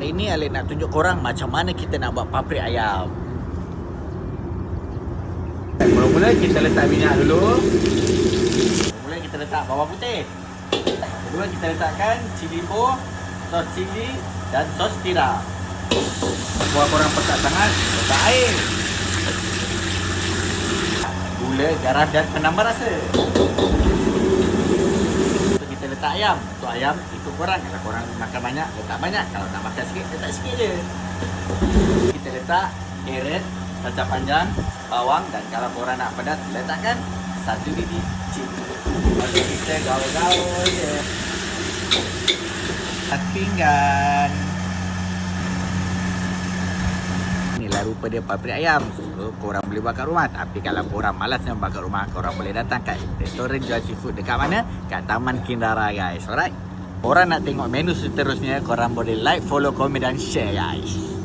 Hari ni Alik nak tunjuk korang macam mana kita nak buat paprik ayam. Mula-mula kita letak minyak dulu. Mula kita letak bawang putih. Kedua kita letakkan cili po, sos cili dan sos tiram. Buat korang pekat sangat, letak air. Gula, garam dan penambah rasa. Letak ayam. Untuk ayam ikut korang. Kalau korang makan banyak, letak banyak. Kalau nak makan sikit, letak sikit je. Kita letak carrot, kacang panjang, bawang dan kalau korang nak pedas, letakkan satu biji cili. Kita gaul-gaul je. Pinggan. Inilah rupa dia paprik ayam. So, korang boleh buat kat rumah. Tapi kalau korang malas nak buat kat rumah, korang boleh datang kat restoran jual seafood dekat mana? Kat Taman Kindara guys. Alright? Korang nak tengok menu seterusnya, korang boleh like, follow, komen dan share guys.